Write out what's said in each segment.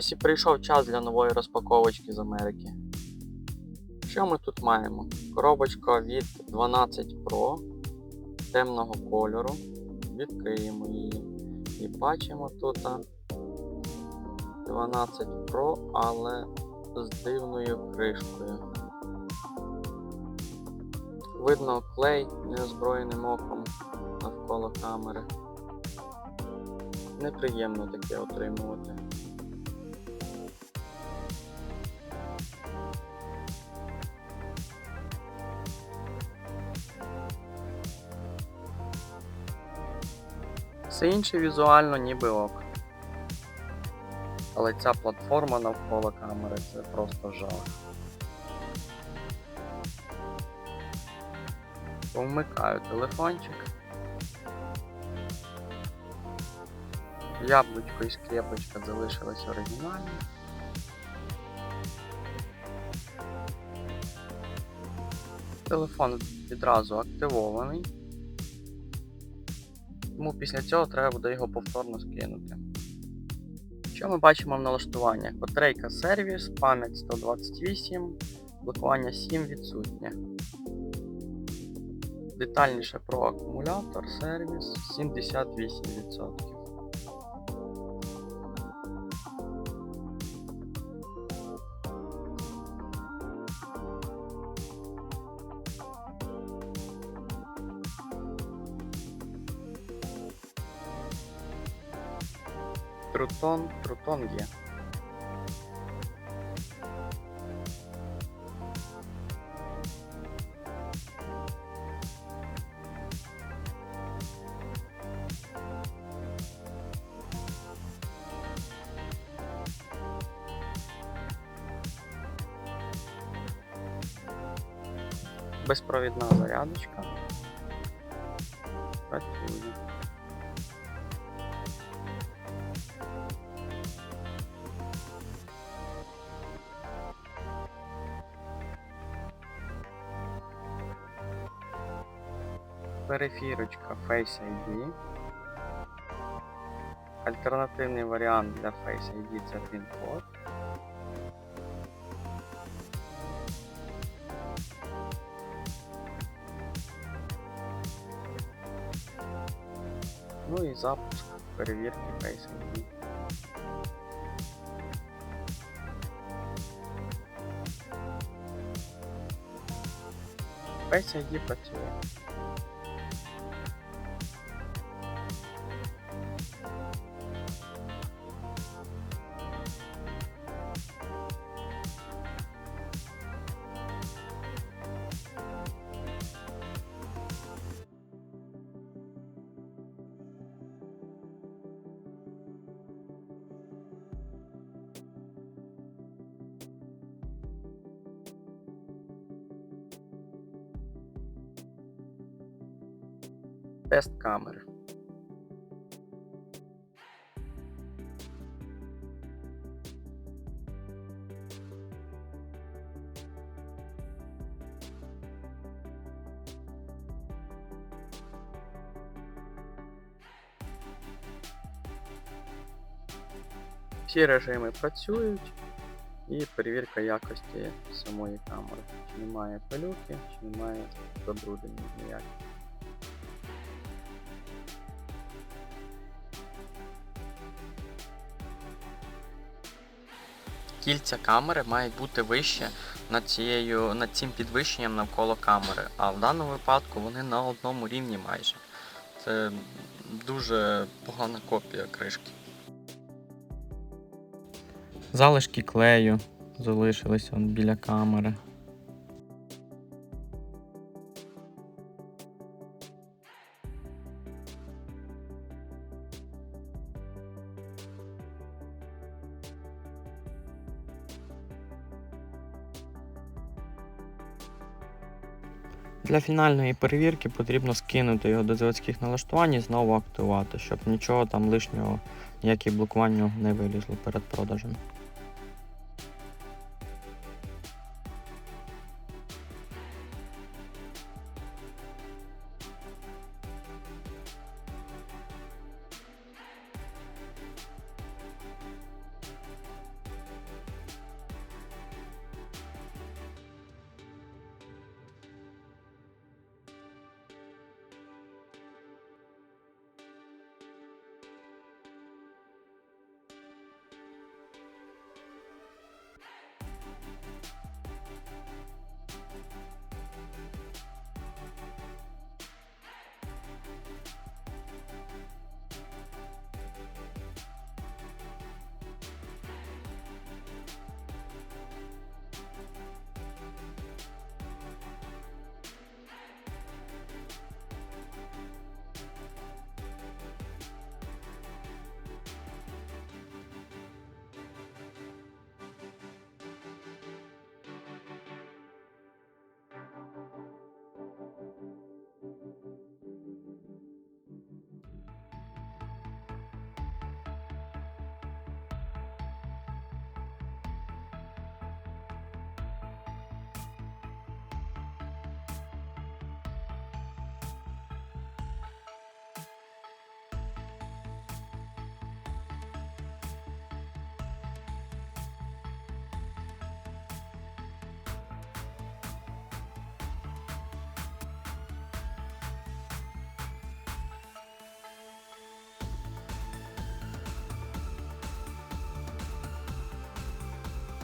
Ось і прийшов час для нової розпаковочки з Америки. Що ми тут маємо? Коробочка від 12 Pro темного кольору. Відкриємо її. І бачимо тут 12 Pro, але з дивною кришкою. Видно клей неозброєним оком навколо камери. Неприємно таке отримувати. Все інше візуально ніби ок. Але ця платформа навколо камери це просто жах. Вмикаю телефончик. Яблучко і скрепочка залишились оригінальні. Телефон відразу активований. Тому після цього треба буде його повторно скинути. Що ми бачимо в налаштуваннях? Батарейка сервіс, пам'ять 128, блокування 7 відсутнє. Детальніше про акумулятор, сервіс 78%. Трутон, Трутон є. Безпровідна зарядочка. Працює. Перефірочка Face ID. Альтернативний варіант для Face ID це пін-код. Ну і запуск перевірки Face ID. Face ID працює. Тест камери. Всі режими працюють і перевірка якості самої камери. Чи немає пилюки, чи немає забруднення ніяких. Кільця камери мають бути вище над, цією, над цим підвищенням навколо камери, а в даному випадку вони на одному рівні майже. Це дуже погана копія кришки. Залишки клею залишилися біля камери. Для фінальної перевірки потрібно скинути його до заводських налаштувань і знову активувати, щоб нічого там лишнього, ніякі блокування не вилізло перед продажем.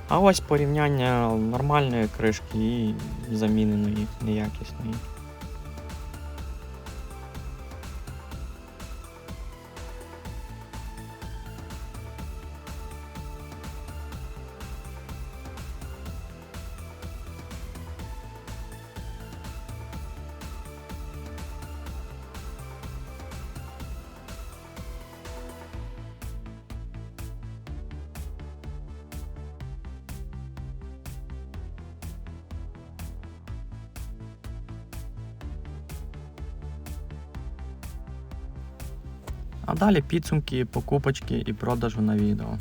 А ось порівняння нормальної кришки і заміненої неякісної. А далі підсумки, покупочки і продажу на відео.